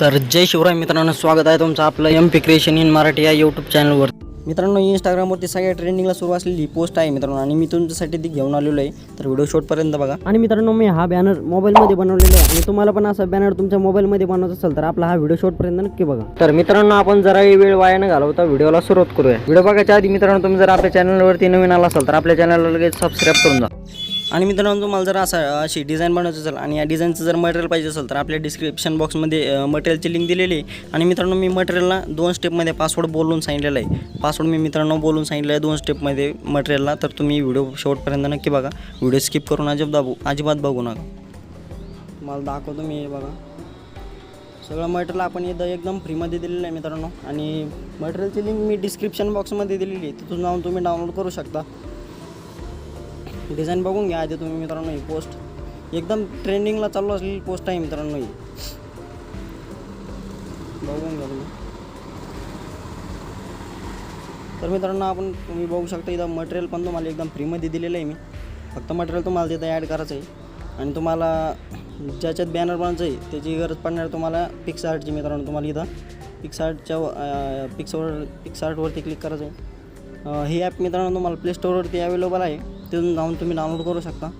तर जय शिवराय मित्रांनो स्वागत आहे तुमचं आपलं M P creation in Marathi या यूट्यूब चॅनलवर मित्रांनो इंस्टाग्रामवरती सगळ्या ट्रेंडिंगला सुरू असलेली पोस्ट आहे मित्रांनो आणि मी तुमच्यासाठी ती घेऊन आलेलो आहे. तर व्हिडिओ शॉटपर्यंत बघा. आणि मित्रांनो मी हा बॅनर मोबाईलमध्ये बनवलेला आहे. आणि तुम्हाला पण असा बॅनर तुमच्या मोबाईलमध्ये बनवायचा असेल तर आपला हा व्हिडिओ शॉटपर्यंत नक्की बघा. तर मित्रांनो आपण जराही वेळ वाया न घालवता व्हिडिओला सुरुवात करूया. व्हिडिओ बघायच्या आधी मित्रांनो तुम्ही जर आपल्या चॅनलवरती नवीन आला असाल तर आपल्या चॅनलला लगेच सबस्क्राईब करून जा. आणि मित्रांनो तुम्हाला जर असं अशी डिझाईन बनवायची असेल आणि या डिझाईनचं जर मटेरियल पाहिजे असेल तर आपल्या डिस्क्रिप्शन बॉक्समध्ये मटेरियलची लिंक दिलेली आहे. आणि मित्रांनो मी मटेरियलला दोन स्टेपमध्ये पासवर्ड बोलून सांगितलेला आहे. पासवर्ड मी मित्रांनो बोलून सांगितलं आहे दोन स्टेपमध्ये मटेरियलला तर तुम्ही व्हिडिओ शेवटपर्यंत नक्की बघा. व्हिडिओ स्किप करून अजिबात दाबू अजिबात बघू नका. तुम्हाला दाखवतो मी हे बघा. सगळं मटेरियल आपण इथं एकदम फ्रीमध्ये दिलेलं आहे मित्रांनो. आणि मटेरियलची लिंक मी डिस्क्रिप्शन बॉक्समध्ये दिलेली आहे. तिथून जाऊन तुम्ही डाउनलोड करू शकता. डिझाईन बघून घ्या आधी तुम्ही मित्रांनो ही पोस्ट एकदम ट्रेंडिंगला चालू असलेली पोस्ट आहे मित्रांनो ही. बघून घ्या तुम्ही. तर मित्रांनो आपण तुम्ही बघू शकता इथं मटेरियल पण तुम्हाला एकदम फ्रीमध्ये दिलेलं आहे मी. फक्त मटेरियल तुम्हाला तिथं ॲड करायचं आहे. आणि तुम्हाला ज्याच्यात बॅनर बनायचं आहे त्याची गरज पडणार तुम्हाला पिक्स आर्टची मित्रांनो तुम्हाला इथं. पिक्स आर्टच्या पिक्सवर पिक्स आर्टवरती क्लिक करायचं आहे. हे ही ॲप मित्रांनो तुम्हाला प्ले स्टोअरवरती अवेलेबल आहे. तिथून जाऊन तुम्ही डाउनलोड करू शकता.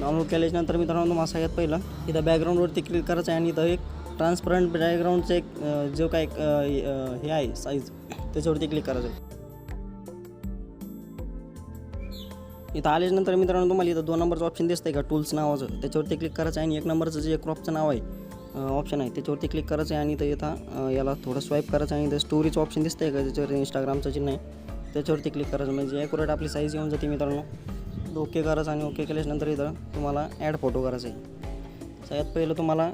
डाउनलोड केल्याच्यानंतर मित्रांनो तुम्हाला सगळ्यात पहिलं इथं बॅकग्राऊंडवरती क्लिक करायचं आहे आणि इथं एक ट्रान्सपरंट बॅकग्राऊंडचं एक जो काय एक, हे आहे साईज त्याच्यावरती क्लिक करायचं आहे. इथं आल्याच्यानंतर मित्रांनो तुम्हाला इथं दोन नंबरचं ऑप्शन दिसतंय का? टूल्स नावाचं. त्याच्यावरती क्लिक करायचं आहे आणि एक नंबरचं जे क्रॉपचं नाव आहे ऑप्शन आहे त्याच्यावरती क्लिक करायचं आहे आणि इथं इथं याला थोडं स्वाईप करायचं आहे. आणि इथं स्टोरीचं ऑप्शन दिसतंय का? त्याच्यावरती इंस्टाग्रामचं चिन्ह आहे. त्याच्यावरती क्लिक करायचं म्हणजे ॲक्युरेट आपली साईज येऊन जाते मित्रांनो. ओके करायचं आणि ओके केल्याच्यानंतर इथं तुम्हाला ॲड फोटो करायचा आहे सगळ्यात पहिलं तुम्हाला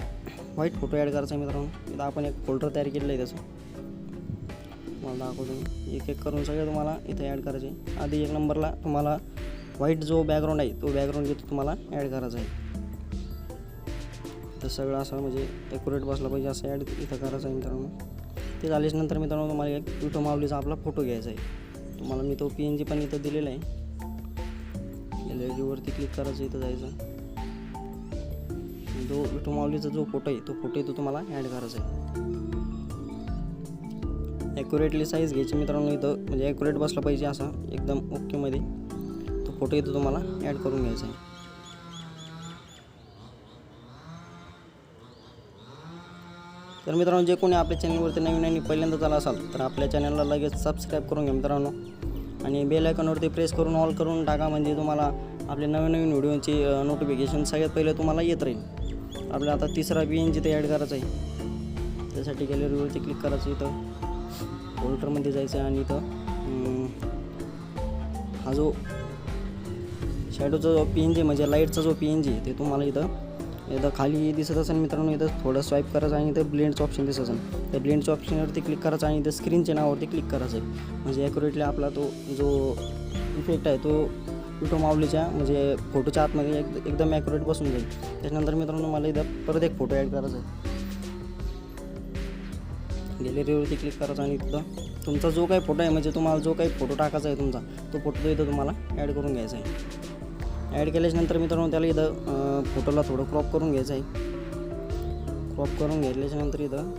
व्हाईट फोटो ॲड करायचा आहे मित्रांनो. इथं आपण एक फोल्डर तयार केलेलं आहे त्याचं. तुम्हाला दाखवतो. एक एक करून सगळं तुम्हाला इथं ॲड करायचे. आहे. आधी एक नंबरला तुम्हाला व्हाईट जो बॅकग्राऊंड आहे तो बॅकग्राऊंड इथं तुम्हाला ॲड करायचा आहे तर सगळं असं म्हणजे ॲक्युरेट बसला पाहिजे असं ॲड इथं करायचं आहे मित्रांनो. ते झाल्याच्यानंतर मित्रांनो तुम्हाला एक विटो माऊलीचा आपला फोटो घ्यायचा आहे तुम्हाला मी तो पी एन जी पण इथं दिलेला आहे. गॅलरीवरती क्लिक करायचं इथं जायचं. जो विटो माऊलीचा जो फोटो आहे तो फोटो तो तुम्हाला ॲड करायचा आहे. ॲक्युरेटली साईज घ्यायची मित्रांनो इथं. म्हणजे ॲक्युरेट बसला पाहिजे असा एकदम ओकेमध्ये तो फोटो इथं तुम्हाला ॲड करून घ्यायचा आहे. तर मित्रांनो जे कोणी आपल्या चॅनलवरती नवीन आणि पहिल्यांदा आला असाल तर आपल्या चॅनलला लगेच सबस्क्राईब करून घ्या मित्रांनो. आणि बेल आयकॉनवरती प्रेस करून ऑल करून टाका म्हणजे तुम्हाला आपले नवीन नवीन व्हिडिओची नोटिफिकेशन सगळ्यात पहिले तुम्हाला येत राहील. आपलं आता तिसरा बी एन जी ते ॲड करायचा आहे त्यासाठी गॅलरीवरती क्लिक करायचं इथं. होल्डरमध्ये जायचं आहे आणि इथं हा जो शॅडोचा जो पी एन जी म्हणजे लाईटचा जो पी एन जी ते तुम्हाला इथं इथं खाली दिसत असेल मित्रांनो इथं थोडं स्वाईप करायचं आणि इथं ब्लेंडचं ऑप्शन दिसत असेल. त्या ब्लेंडच्या ऑप्शनवरती क्लिक करायचं आणि इथं स्क्रीनच्या नावावरती क्लिक करायचं आहे. म्हणजे ॲक्युरेटली आपला तो जो इफेक्ट आहे तो विटो माऊलीच्या म्हणजे फोटोच्या आतमध्ये एक एकदम ॲक्युरेट बसून जाईल. त्याच्यानंतर मित्रांनो मला इथं परत एक फोटो ॲड करायचा आहे. गॅलरीवरती क्लिक करायचं आणि तिथं तुमचा जो काही फोटो आहे म्हणजे तुम्हाला जो काही फोटो टाकायचा आहे तुमचा तो फोटो इथं तुम्हाला ॲड करून घ्यायचा आहे. ॲड केल्याच्यानंतर मित्रांनो त्याला इथं फोटोला थोडं क्रॉप करून घ्यायचं आहे. क्रॉप करून घेतल्याच्यानंतर इथं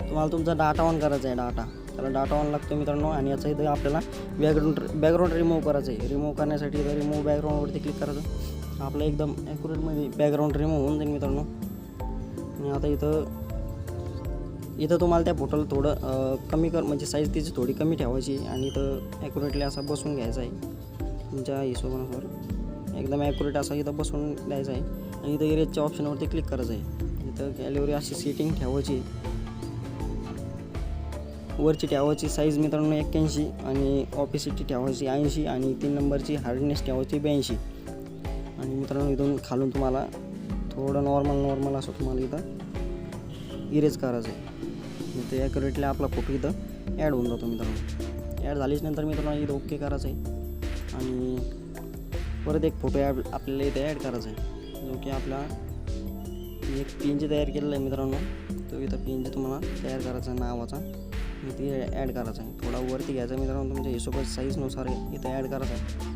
तुम्हाला तुमचा डाटा ऑन करायचा आहे डाटा. त्याला डाटा ऑन लागतो मित्रांनो आणि याचा इथं आपल्याला बॅकग्राऊंड बॅकग्राऊंड रिमूव्ह करायचं आहे. रिमूव्ह करण्यासाठी इथं रिमूव्ह बॅकग्राऊंडवरती क्लिक करायचं. आपलं एकदम ॲक्युरेटमध्ये बॅकग्राऊंड रिमूव्ह होऊन जाईल मित्रांनो. आणि आता इथं इथं तुम्हाला त्या फोटोला थोडं कमी कर म्हणजे साईज तिची थोडी कमी ठेवायची आणि इथं ॲक्युरेटली असा बसून घ्यायचा आहे. तुमच्या हिशोबानुसार. एकदम ॲक्युरेट असा इथं बसून द्यायचा आहे. आणि इथं इरेजच्या ऑप्शनवरती क्लिक करायचं आहे. इथं गॅलरी अशी सीटिंग ठेवायची वरची ठेवायची साईज मित्रांनो एक्क्याऐंशी आणि ऑपिसिटी ठेवायची ऐंशी आणि तीन नंबरची हार्डनेस ठेवायची ब्याऐंशी. आणि मित्रांनो इथून खालून तुम्हाला थोडं नॉर्मल नॉर्मल असं तुम्हाला इथं इरेज करायचं आहे. मग ते ॲक्युरेटली आपला फोटो इथं ॲड होऊन जातो मित्रांनो. ॲड झालीच नंतर मित्रांनो इथं ओके करायचं आहे. आणि परत एक फोटो ॲड आपल्याला इथे ॲड करायचा आहे जो की आपला एक पी जी तयार केलेला आहे मित्रांनो. तो इथं पी जी तुम्हाला तयार करायचा आहे नावाचा. मी ती ॲड करायचा आहे थोडा वरती घ्यायचा मित्रांनो तुमच्या हिशोबात साईजनुसार इथं ॲड करायचा आहे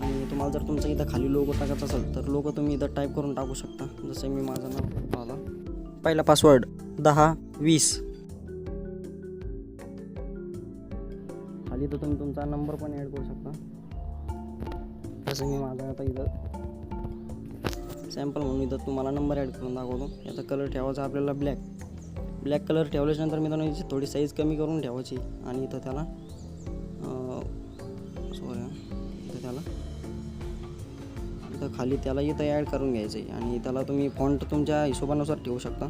आणि तुम्हाला जर तुमचा इथं खाली लोगो टाकायचा असेल तर लोगो तुम्ही इथं टाईप करून टाकू शकता. जसं मी माझं नाव आला पहिला पासवर्ड दहा वीस. खाली तर तुम्ही तुमचा नंबर पण ॲड करू शकता. असं मी माझा आता इथं. सॅम्पल म्हणून इथं तुम्हाला नंबर ॲड करून दाखवतो. याचा कलर ठेवायचा आपल्याला ब्लॅक ब्लॅक कलर ठेवल्याच्यानंतर मित्रांनो याची थोडी साईज कमी करून ठेवायची. आणि इथं त्याला सॉरी इथं त्याला इथं खाली त्याला इथं ॲड करून घ्यायचं आहे आणि त्याला तुम्ही फॉन्ट तुमच्या हिशोबानुसार ठेवू शकता.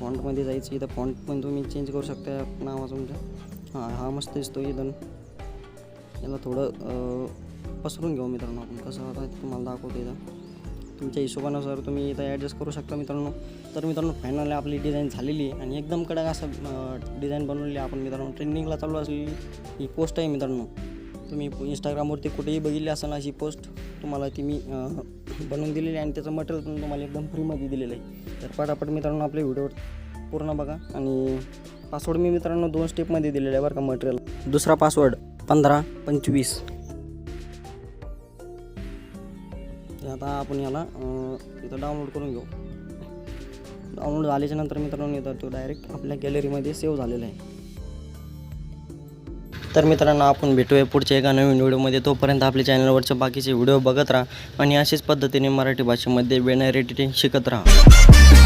फॉन्टमध्ये जायचं इथं फॉन्ट पण तुम्ही चेंज करू शकता नावा नावाचं तुमच्या. हां हा मस्त दिसतो इथं. याला थोडं पसरून घेऊ मित्रांनो आपण. कसं आता तुम्हाला दाखवतो इथं. तुमच्या हिशोबानुसार तुम्ही इथं ॲडजस्ट करू शकता मित्रांनो. तर मित्रांनो फायनल आपली डिझाईन झालेली आहे आणि एकदम कडक असं डिझाईन बनवलेली आहे आपण मित्रांनो. ट्रेंडिंगला चालू असलेली ही पोस्ट आहे मित्रांनो. तुम्ही इंस्टाग्रामवरती कुठेही बघितली असाल अशी पोस्ट तुम्हाला ती मी बनवून दिलेली आहे आणि त्याचं मटेरियल पण तुम्हाला एकदम फ्रीमध्ये दिलेलं आहे. तर पटापट मित्रांनो आपले व्हिडिओ पूर्ण बघा आणि पासवर्ड मी मित्रांनो दोन स्टेपमध्ये दिलेला आहे बरं का मटेरियल दुसरा पासवर्ड पंधरा पंचवीस. तर आता आपण याला इथं डाउनलोड करून घेऊ. डाउनलोड झाल्याच्यानंतर मित्रांनो इथं तो डायरेक्ट आपल्या गॅलरीमध्ये सेव्ह झालेला आहे. तर मित्रांनो आपण भेटूया पुढच्या एका नवीन व्हिडिओमध्ये तोपर्यंत आपल्या चॅनलवरचे बाकीचे व्हिडिओ बघत राहा आणि अशाच पद्धतीने मराठी भाषेमध्ये बेनार एडिटिंग शिकत राहा.